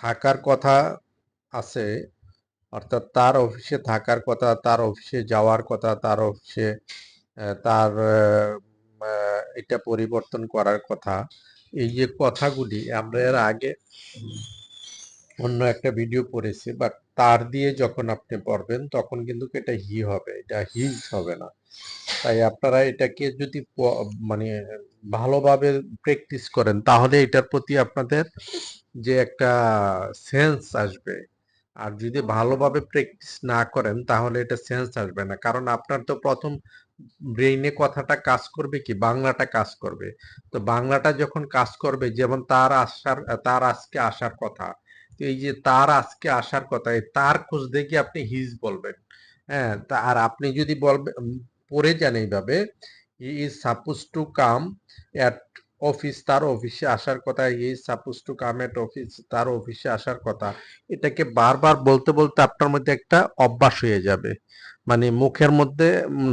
থাকার কথা আছে, অর্থাৎ তার অফিসে থাকার কথা, তার অফিসে যাওয়ার কথা, তার অফিসে তার এটা পরিবর্তন করার কথা। এই যে কথাগুলি, আমরা এর আগে অন্য একটা ভিডিও পড়েছি বাট তার দিয়ে যখন আপনি পড়বেন, তখন কিন্তু এটা হি হবে, এটা হিজ হবে না। তাই আপনারা এটাকে যদি মানে ভালোভাবে প্র্যাকটিস করেন, তাহলে এটার প্রতি আপনাদের যে একটা সেন্স আসবে। আর যদি ভালোভাবে প্র্যাকটিস না করেন তাহলে এটা সেন্স আসবে না। কারণ আপনার তো প্রথম ব্রেইনে কথাটা কাজ করবে কি? বাংলাটা কাজ করবে। তো বাংলাটা যখন কাজ করবে যেমন তার আসার তার আজকে আসার কথা তো এই যে তার আজকে আসার কথা এই তার খোঁজ দেখে আপনি হিজ বলবেন। হ্যাঁ তা আর আপনি যদি বলবেন পড়ে যান এইভাবে he is suppose to come at office তার অফিসে আসার কথা he suppose to come at office তার অফিসে আসার কথা, এটাকে বারবার বলতে বলতে আপনার মধ্যে একটা অভ্যাস হয়ে যাবে। মানে মুখের মধ্যে,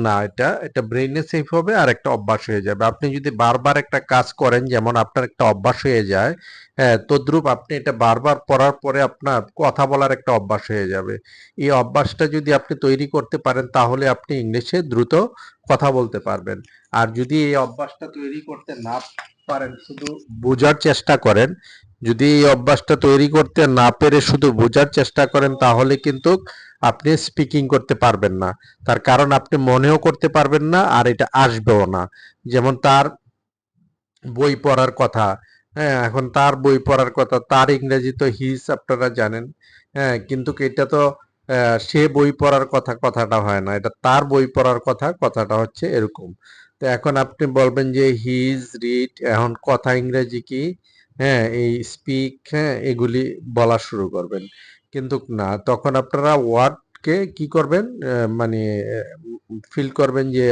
না, এটা এটা ব্রেইনে সেফ হবে আর একটা অভ্যাস হয়ে যাবে। আপনি যদি বারবার একটা কাজ করেন, যেমন আপনার একটা অভ্যাস হয়ে যায় হ্যাঁ তদ্রূপ আপনি এটা বারবার পড়ার পরে আপনার কথা বলার একটা অভ্যাস হয়ে যাবে। এই অভ্যাসটা যদি আপনি তৈরি করতে পারেন, তাহলে আপনি ইংলিশে দ্রুত কথা বলতে পারবেন। আর যদি এই অভ্যাসটা তৈরি করতে না পারেন, শুধু বোঝার চেষ্টা করেন। যদি এই অভ্যাসটা তৈরি করতে না পেরে শুধু বোঝার চেষ্টা করেন, তাহলে কিন্তু আপনি স্পিকিং করতে পারবেন না। তার কারণ আপনি মনেও করতে পারবেন না, আর এটা আসবেও না। যেমন তার বই পড়ার কথা হ্যাঁ এখন তার বই পড়ার কথা, তার ইংরেজি তো হিস আপনারা জানেন। হ্যাঁ কিন্তু এটা তো সে বই পড়ার কথা কথাটা হয় না। এটা তার বই পড়ার কথা, কথাটা হচ্ছে এরকম। তো এখন আপনি বলবেন যে হিজ রিড এখন কথা ইংরেজি কি? হ্যাঁ এই স্পিক হ্যাঁ এগুলি বলা শুরু করবেন। কিন্তু না, তখন আপনারা ওয়ার্ডকে কি করবেন? মানে ফিল করবেন যে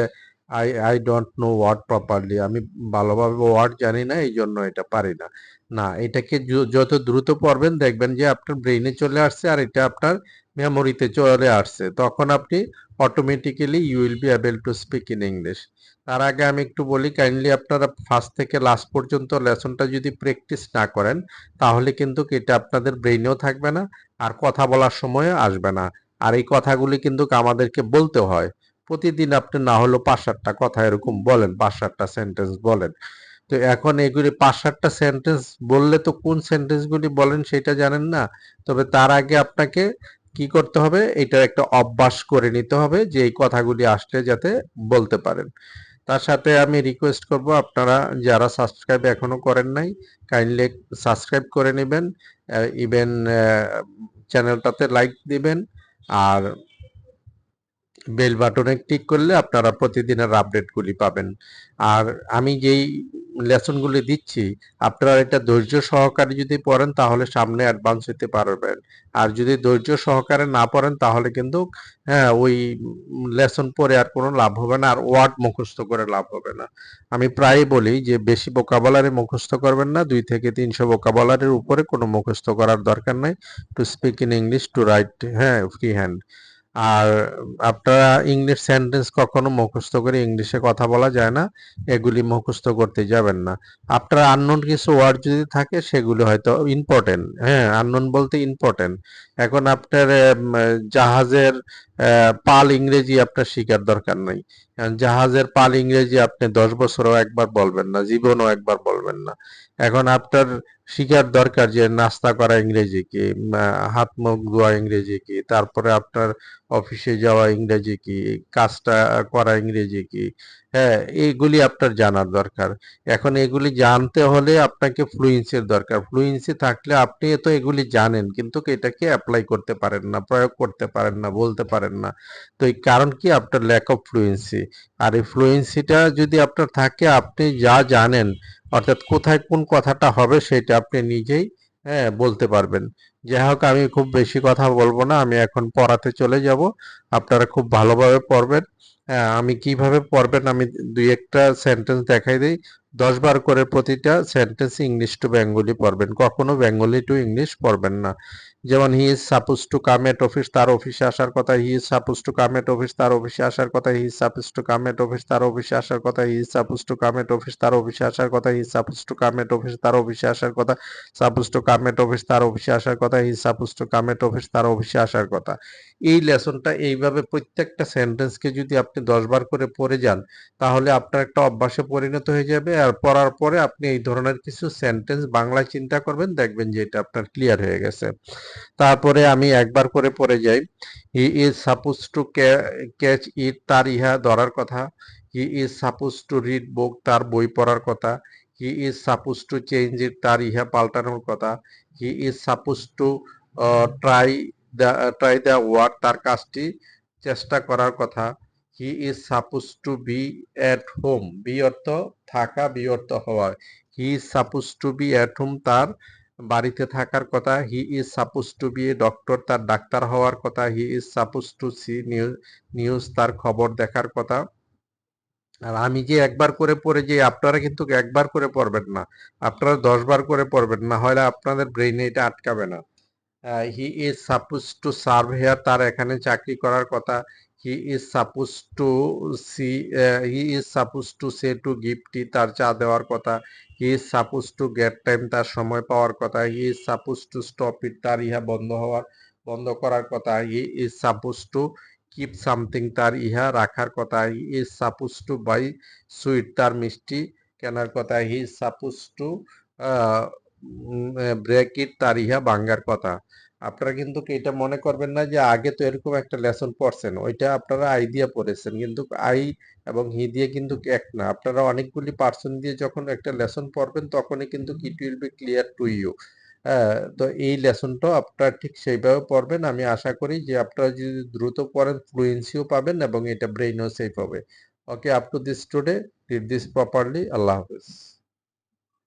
I I don't know word properly আমি ভালোভাবে ওয়ার্ড জানি না এই জন্য এটা পারি না। না, এটাকে যত দ্রুত পড়বেন দেখবেন যে আপনার ব্রেইনে চলে আসছে আর এটা আপনার মেমোরিতে চলে আসছে। তখন আপনি automatically you will be able to speak in English তার আগে আমি একটু বলি কাইন্ডলি আপনারা ফার্স্ট থেকে লাস্ট পর্যন্ত লেসনটা যদি প্র্যাকটিস না করেন, তাহলে কিন্তু এটা আপনাদের ব্রেইনেও থাকবে না আর কথা বলার সময় আসবে না। আর এই কথাগুলি কিন্তু আমাদেরকে বলতে হয়। প্রতিদিন আপনি না হলেও পাঁচ সাতটা কথা এরকম বলেন, পাঁচ সাতটা সেন্টেন্স বলেন। তো এখন এগুলি পাঁচ সাতটা সেন্টেন্স বললে তো কোন সেন্টেন্সগুলি বলেন সেটা জানেন না। তবে তার আগে আপনাকে কি করতে হবে এটা একটা অভ্যাস করে নিতে হবে যে এই কথাগুলি আসলে যাতে বলতে পারেন। তার সাথে আমি রিকোয়েস্ট করব আপনারা যারা সাবস্ক্রাইব এখনও করেন নাই কাইন্ডলি সাবস্ক্রাইব করে নেবেন। ইভেন চ্যানেলটাতে লাইক দিবেন। আর বেল বাটনে ক্লিক করলে আপনারা প্রতিদিনের আপডেটগুলি পাবেন। আর আমি যেই লেসনগুলি দিচ্ছি, আপনারা এটা ধৈর্য সহকারে যদি পড়েন তাহলে সামনে অ্যাডভান্স হতে পারবেন। আর যদি ধৈর্য সহকারে না পড়েন তাহলে কিন্তু হ্যাঁ ওই লেসন পড়ে আর কোনো লাভ হবে না, আর ওয়ার্ড মুখস্থ করে লাভ হবে না। আমি প্রায়ই বলি যে বেশি ভোকাবুলারি মুখস্থ করবেন না, দুই থেকে তিনশো ভোকাবুলারির উপরে কোনো মুখস্থ করার দরকার নাই। To speak in English to right হ্যাঁ ফ্রি হ্যান্ড আর আপনারা ইংলিশ সেন্টেন্স কখনো মুখস্থ করে ইংলিশে কথা বলা যায় না, এগুলি মুখস্থ করতে যাবেন না। আপনার আননোন কিছু ওয়ার্ড যদি থাকে, সেগুলো হয়তো ইম্পর্টেন্ট হ্যাঁ আননোন বলতে ইম্পর্টেন্ট এখন আপনার জাহাজের পাল ইংরেজি আপনার শিকার দরকার নাই। জাহাজের পাল ইংরেজি আপনি দশ বছরও একবার বলবেন না, জীবনও একবার বলবেন না। এখন আপনার শিকার দরকার যে নাস্তা করা ইংরেজি কি হাত মুখ ধোয়া ইংরেজি কি, তারপরে আপনার অফিসে যাওয়া ইংরেজি কি, কাজটা করা ইংরেজি কি হ্যাঁ এইগুলি আপনার জানার দরকার। এখন এগুলি জানতে হলে আপনাকে ফ্লুয়েন্সির দরকার। ফ্লুয়েন্সি থাকলে আপনি তো এগুলি জানেন, কিন্তু এটাকে অ্যাপ্লাই করতে পারেন না, প্রয়োগ করতে পারেন না, বলতে পারেন না। তো এই কারণ কি? আপনার ল্যাক অফ ফ্লুয়েন্সি আর এই ফ্লুয়েন্সিটা যদি আপনার থাকে, আপনি যা জানেন, অর্থাৎ কোথায় কোন কথাটা হবে সেটা আপনি নিজেই হ্যাঁ বলতে পারবেন। যাই হোক, আমি খুব বেশি কথা বলব না। আমি এখন পড়াতে চলে যাব। আপনারা খুব ভালোভাবে পড়বেন। আমি কীভাবে পড়বেন আমি দুই একটা সেন্টেন্স দেখাই দিই। দশ বার করে প্রতিটা সেন্টেন্স ইংলিশ টু বেঙ্গলি পড়বেন। কখনো বেঙ্গলি টু ইংলিশ পড়বেন না। যেমন he is suppose to come at office তার অফিসে আসার কথা he is suppose to come at office তার অফিসে আসার কথা he is suppose to come at office তার অফিসে আসার কথা he is suppose to come at office তার অফিসে আসার কথা he suppose to come at office তার অফিসে আসার কথা suppose to come at office তার অফিসে আসার কথা he suppose to come at office তার অফিসে আসার কথা। এই লেসনটা এইভাবে প্রত্যেকটা সেন্টেন্সকে যদি আপনি দশ বার করে পড়ে যান, তাহলে আপনার একটা অভ্যাসে পরিণত হয়ে যাবে আর পড়ার পরে আপনি এই ধরনের কিছু সেন্টেন্স বাংলায় চিন্তা করবেন, দেখবেন যে এটা আপনার ক্লিয়ার হয়ে গেছে। তারপরে আমি একবার করে পড়ে যাই। He is suppose to catch it তার ইহা ধরার কথা। He is suppose to read book তার বই পড়ার কথা। He is suppose to change it তার ইহা পাল্টানোর কথা। He is suppose to try the try the word তার কাজটি চেষ্টা করার কথা। He is suppose to be at home be অর্থ থাকা বি অর্থ হওয়া he suppose to be at home তার বাড়িতে থাকার কথা। He is suppose to be a doctor তার ডাক্তার হওয়ার কথা। He is suppose to see news news তার খবর দেখার কথা। আর আমি যে একবার করে পড়ে যে আপনারা কিন্তু একবার করে পড়বেন না। আপনারা দশ বার করে পড়বেন না হলে আপনাদের ব্রেইনে এটা আটকাবে না। He is suppose to serve here তার এখানে চাকরি করার কথা। He is suppose to see he is suppose to say to give tea তার চা দেওয়ার কথা। He is suppose to get time তার সময় পাওয়ার কথা। He is suppose to stop it তার ইহা বন্ধ হওয়ার, বন্ধ করার কথা। He is suppose to keep something তার ইহা রাখার কথা। He is suppose to buy sweet তার মিষ্টি কেনার কথা। He is suppose to break it তার ইহা ভাঙ্গার কথা। আপনারা কিন্তু এটা মনে করবেন না যে আগে তো এরকম একটা লেসন পড়ছেন ওইটা আপনারা আই দিয়ে পড়েছেন। কিন্তু আই এবং হি দিয়ে কিন্তু এক না। আপনারা অনেকগুলি পার্সন দিয়ে যখন একটা লেসন পড়বেন তখনই কিন্তু it will be clear to you হ্যাঁ তো এই লেসনটাও আপনারা ঠিক সেইভাবে পড়বেন। আমি আশা করি যে আপনারা যদি দ্রুত পড়েন ফ্লুয়েন্সিও পাবেন এবং এটা ব্রেইনও সেফ হবে। Okay up to this today did this properly আল্লাহ হাফেজ।